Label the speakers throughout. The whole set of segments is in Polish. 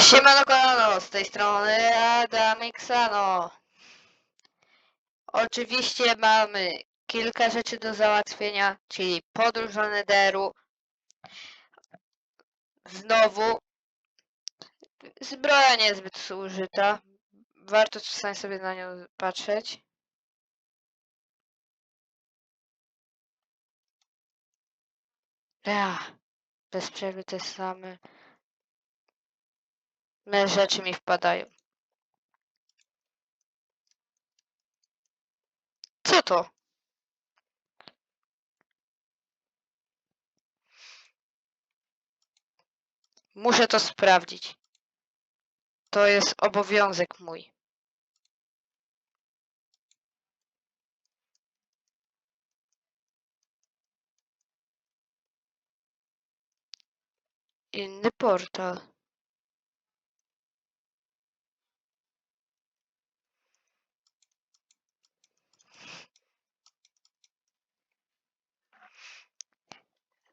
Speaker 1: Siemano kolano, z tej strony Adam Xano. Oczywiście mamy kilka rzeczy do załatwienia, czyli podróż do Netheru. Znowu zbroja niezbyt zużyta. Warto czasami sobie na nią patrzeć. Ja, bez przerwy te same me rzeczy mi wpadają. Co to? Muszę to sprawdzić. To jest obowiązek mój. Inny portal.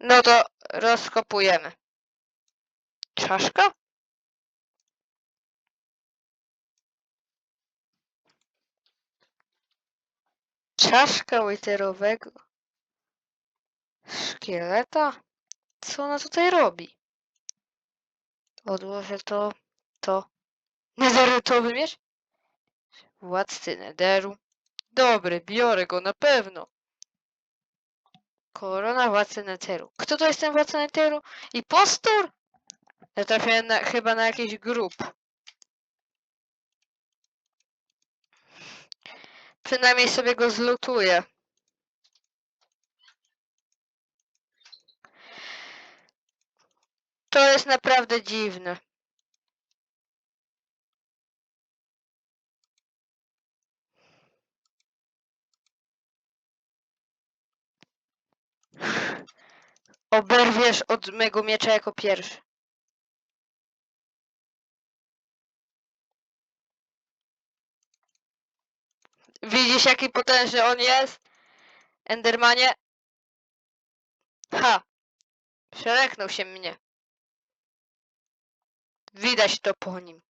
Speaker 1: No to rozkopujemy. Czaszka? Czaszka łiterowego szkieleta? Co ona tutaj robi? Odłożę to, to. Netherytowy miecz? Władcy Netheru. Dobry, biorę go na pewno. Korona władcy Netheru. Kto to jest ten władca Netheru? Impostor? Ja trafiłem na, chyba na jakiś grup. Przynajmniej sobie go zlutuję. To jest naprawdę dziwne. Oberwiesz od mego miecza jako pierwszy. Widzisz jaki potężny on jest? Endermanie? Ha! Przeleknął się mnie. Widać to po nim.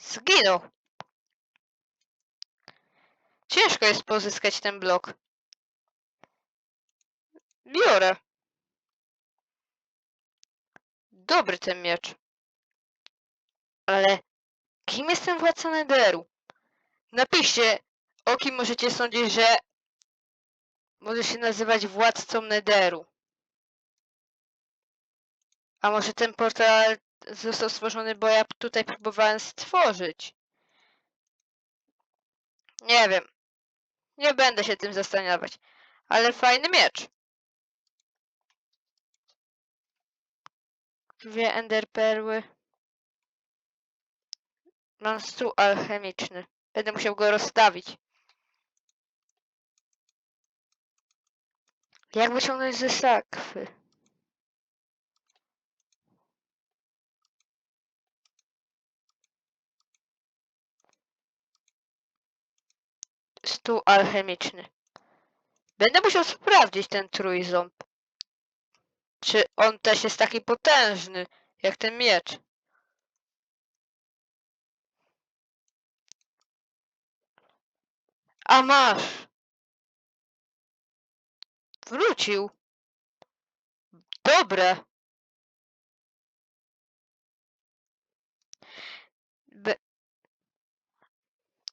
Speaker 1: Zginął. Ciężko jest pozyskać ten blok. Biorę. Dobry ten miecz. Ale kim jest ten władca Netheru? Napiszcie, o kim możecie sądzić, że może się nazywać władcą Netheru. A może ten portal został stworzony, bo ja tutaj próbowałem stworzyć. Nie wiem. Nie będę się tym zastanawiać. Ale fajny miecz. Dwie enderperły. Mam stół alchemiczny. Będę musiał go rozstawić. Jak wyciągnąć ze sakwy? Stół alchemiczny. Będę musiał sprawdzić ten trójząb. Czy on też jest taki potężny, jak ten miecz? A masz! Wrócił. Dobre. Be...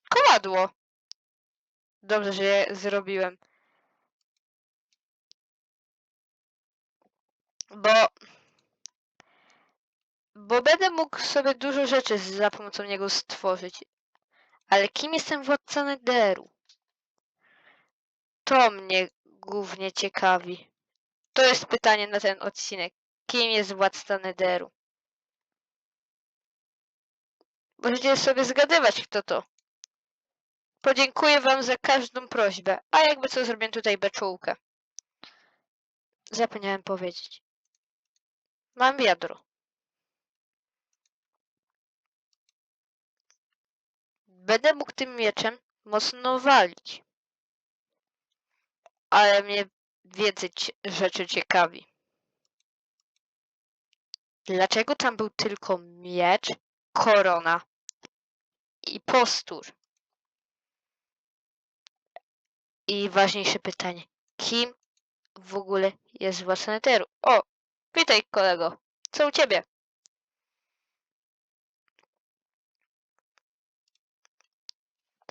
Speaker 1: Kowadło. Dobrze, że je zrobiłem. Bo... Bo będę mógł sobie dużo rzeczy za pomocą niego stworzyć. Ale kim jestem władca Netheru? To mnie głównie ciekawi. To jest pytanie na ten odcinek. Kim jest władca Netheru? Możecie sobie zgadywać, kto to. Podziękuję wam za każdą prośbę. A jakby co zrobię tutaj beczułkę. Zapomniałem powiedzieć. Mam wiadro. Będę mógł tym mieczem mocno walić. Ale mnie więcej rzeczy ciekawi. Dlaczego tam był tylko miecz, korona i postur? I ważniejsze pytanie. Kim w ogóle jest władca Netheru? O, witaj kolego. Co u ciebie?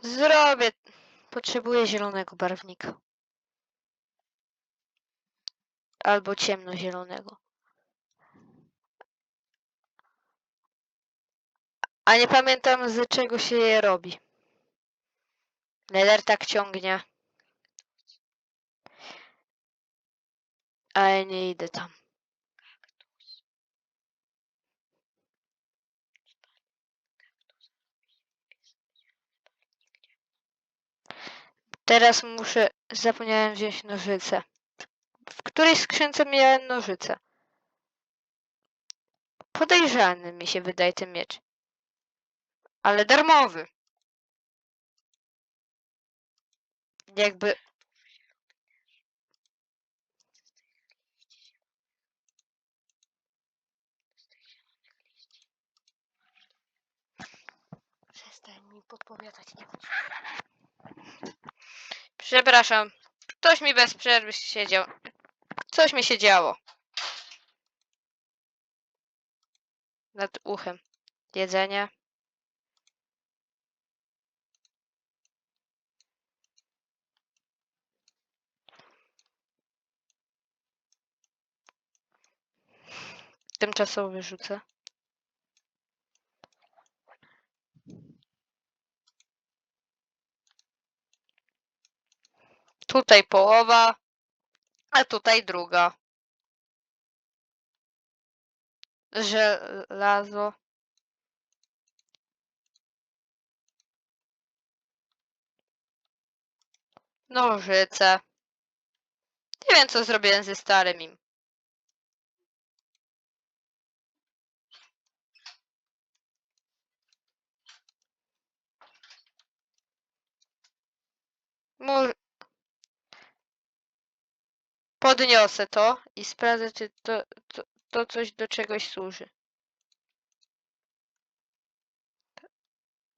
Speaker 1: Zrobię. Potrzebuję zielonego barwnika. Albo ciemnozielonego. A nie pamiętam z czego się je robi. Nether tak ciągnie. Ale nie idę tam. Teraz muszę. Zapomniałem wziąć nożyce. W której skrzynce miałem nożyce? Podejrzany mi się wydaje ten miecz. Ale darmowy. Jakby. Przestań mi podpowiadać. Nie Przepraszam. Ktoś mi bez przerwy siedział. Coś mi się działo. Nad uchem. Jedzenie. Tymczasowo wyrzucę. Tutaj połowa, a tutaj druga. Żelazo. Nożyce. Nie wiem, co zrobiłem ze starym im. Podniosę to i sprawdzę, czy to, to, to coś do czegoś służy.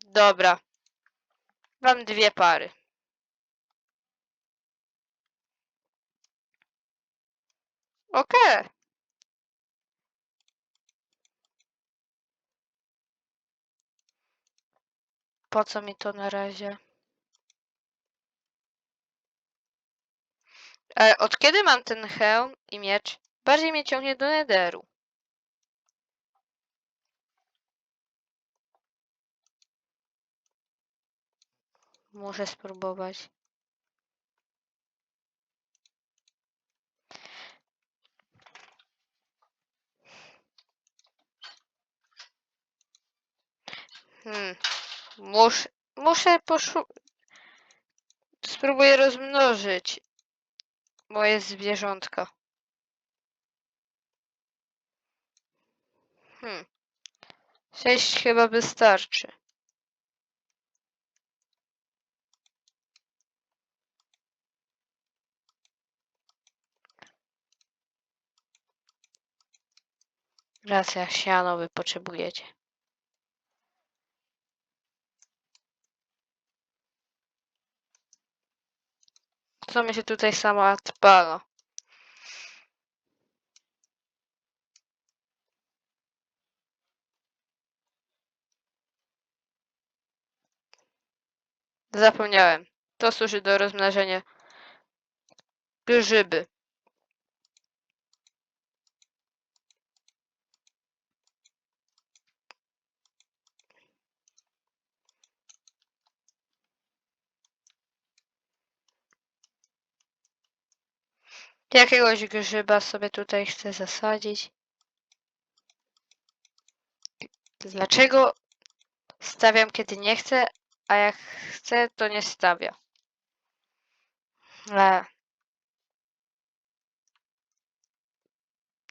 Speaker 1: Dobra. Mam dwie pary. Okej. Po co mi to na razie? E, od kiedy mam ten hełm i miecz? Bardziej mnie ciągnie do nederu. Muszę spróbować. Hmm. Muszę, muszę. Spróbuję rozmnożyć moje zwierzątka. Hmm. Sześć chyba wystarczy. Racja, siano wy potrzebujecie. Co mi się tutaj sama odpala? Zapomniałem. To służy do rozmnażania grzyby. Jakiegoś grzyba sobie tutaj chcę zasadzić. Dlaczego stawiam kiedy nie chcę, a jak chcę to nie stawia? E.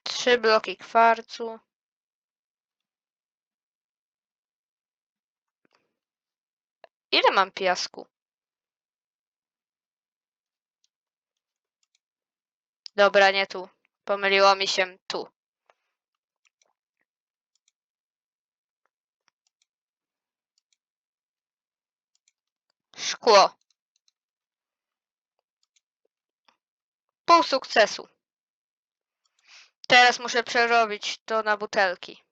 Speaker 1: Trzy bloki kwarcu. Ile mam piasku? Dobra, nie tu. Pomyliło mi się tu. Szkło. Pół sukcesu. Teraz muszę przerobić to na butelki.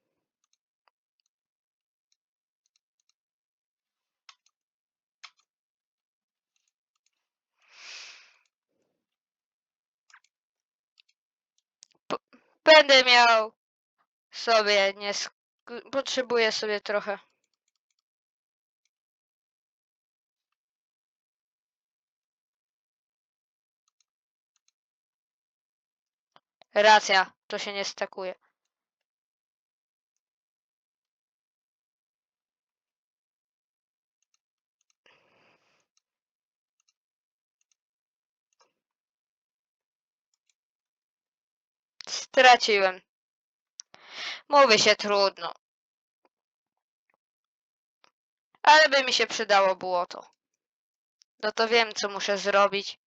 Speaker 1: Będę miał sobie nie potrzebuję sobie trochę. Racja, to się nie stakuje. Straciłem. Mówi się trudno. Ale by mi się przydało błoto. No to wiem, co muszę zrobić.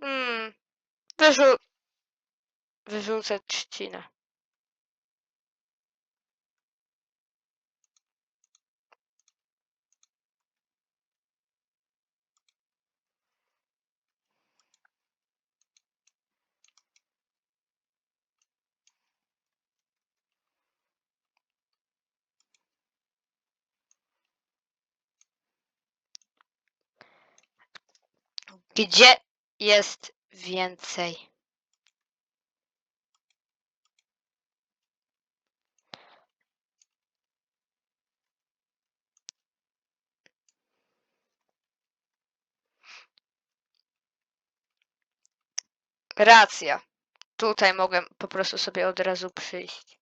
Speaker 1: Hmm. Wyrzu... Wyrzucę trzcinę. Gdzie jest więcej? Racja. Tutaj mogłem po prostu sobie od razu przyjść.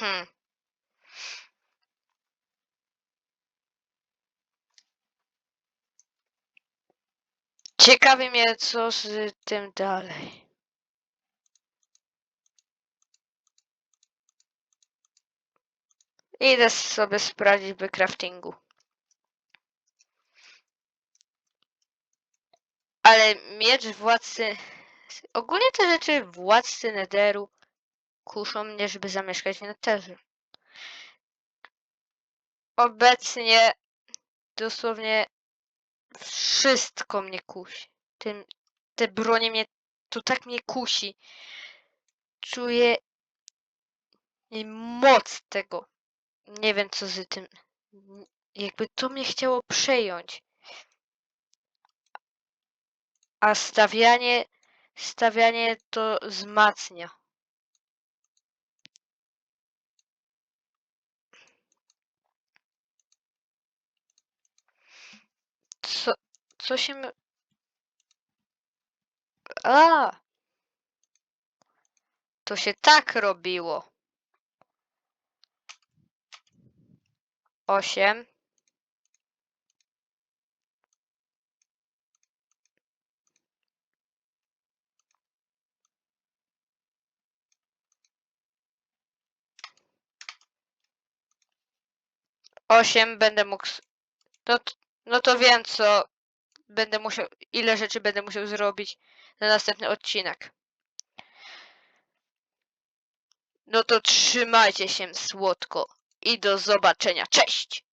Speaker 1: Hmm. Ciekawi mnie, co z tym dalej. Idę sobie sprawdzić w craftingu. Ale miecz władcy... Ogólnie te rzeczy władcy Nederu kuszą mnie, żeby zamieszkać w Netherze. Obecnie dosłownie wszystko mnie kusi. Tym, te bronie mnie, to tak mnie kusi. Czuję moc tego. Nie wiem co z tym. Jakby to mnie chciało przejąć. A stawianie, stawianie to wzmacnia. Co, co się... my- A! To się tak robiło. Osiem. Osiem będę mógł... s- No, t- no to wiem co będę musiał... Ile rzeczy będę musiał zrobić na następny odcinek. No to trzymajcie się słodko i do zobaczenia. Cześć!